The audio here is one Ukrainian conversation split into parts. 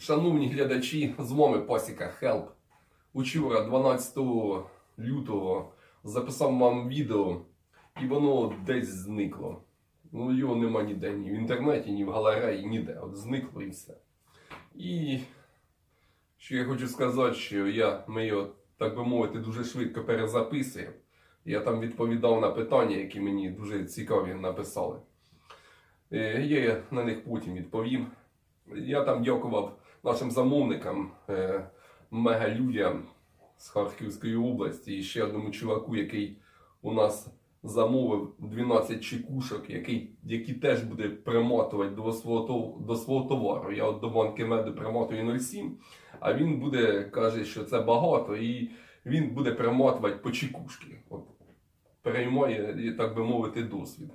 Шановні глядачі, з вами Пасіка Help. Учора, 12 лютого, записав вам відео, і воно десь зникло. Ну, його нема ніде, ні в інтернеті, ні в галереї, ніде. От зникло і все. І що я хочу сказати, що я, ми його, так би мовити, дуже швидко перезаписуємо. Я там відповідав на питання, які мені дуже цікаві написали. Е, Я на них потім відповім. Я там дякував нашим замовникам, е, мегалюдям з Харківської області і ще одному чуваку, який у нас замовив 12 чекушок, який, які теж буде приматувати до свого, до свого товару. Я от до банки меду приматую 0,7, а він буде, каже, що це багато, і він буде приматувати по чекушки. От, переймає, так би мовити, досвід.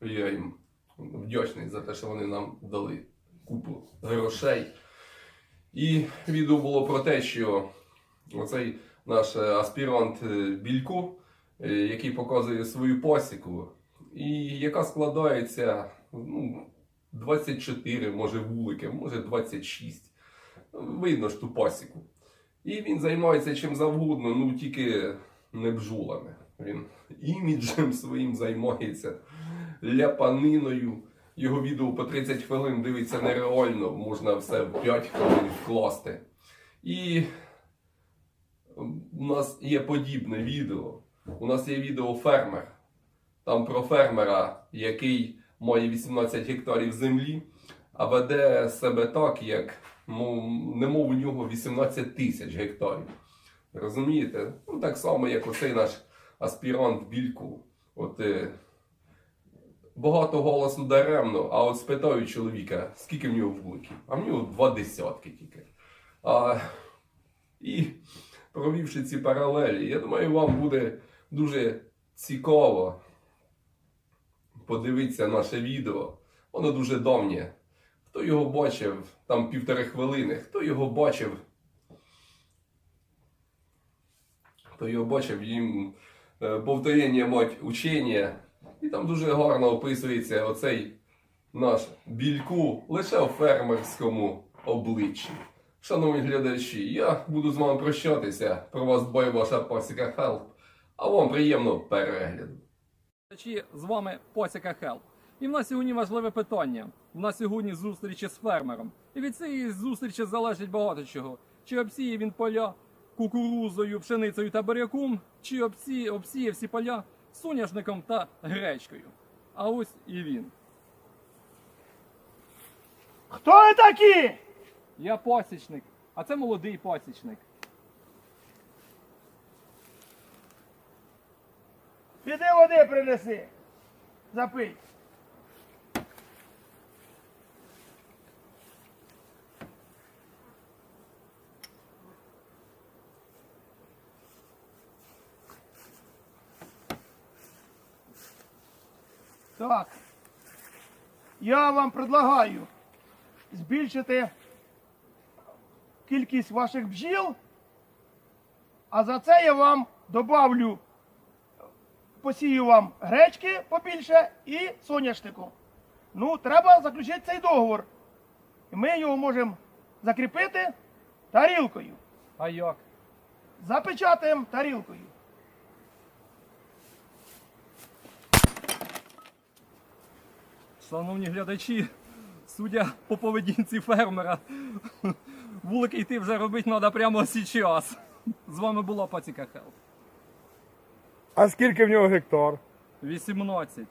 Я їм вдячний за те, що вони нам дали купу грошей. І відео було про те, що оцей наш е, аспірант е, Білько, е, який показує свою пасіку, і яка складається ну, 24, може вулики, може 26. Видно ж ту пасіку. І він займається чим завгодно, ну тільки не бджолами. Він іміджем своїм займається, ляпаниною. Його відео по 30 хвилин дивиться нереально, можна все в 5 хвилин вкласти. І у нас є подібне відео. У нас є відео фермер. Там про фермера, який має 18 гектарів землі, а веде себе так, як ну, немов у нього 18 тисяч гектарів. Розумієте? Ну, так само, як оцей наш аспірант Білько. От, е, багато голосу даремно, а от спитаю чоловіка, скільки в нього вуликів, а в нього два десятки тільки. А, і провівши ці паралелі, я думаю, вам буде дуже цікаво подивитися наше відео. Воно дуже давнє. Хто його бачив там півтори хвилини, хто його бачив, хто його бачив, їм е, повторення мать учення. І там дуже гарно описується оцей наш більку лише у фермерському обличчі. Шановні глядачі, я буду з вами прощатися. Про вас дбає ваша пасіка Хелп. А вам приємного перегляду. З вами Посіка Хелп. І в нас сьогодні важливе питання. У нас сьогодні зустрічі з фермером. І від цієї зустрічі залежить багато чого. Чи обсіє він поля кукурузою, пшеницею та буряком, чи обсіє, обсіє всі поля соняшником та гречкою. А ось і він. Хто ви такі? Я пасічник, а це молодий пасічник. Піди води принеси. Запий. Так. Я вам предлагаю збільшити кількість ваших бджіл, а за це я вам добавлю посію вам гречки побільше і соняшнику. Ну, треба заключити цей договор. І ми його можемо закріпити тарілкою. А як? Запечатаємо тарілкою. Шановні глядачі, судя по поведінці фермера, вулики йти вже робити треба прямо зараз. З вами була Паціка Хелп. А скільки в нього гектар? 18.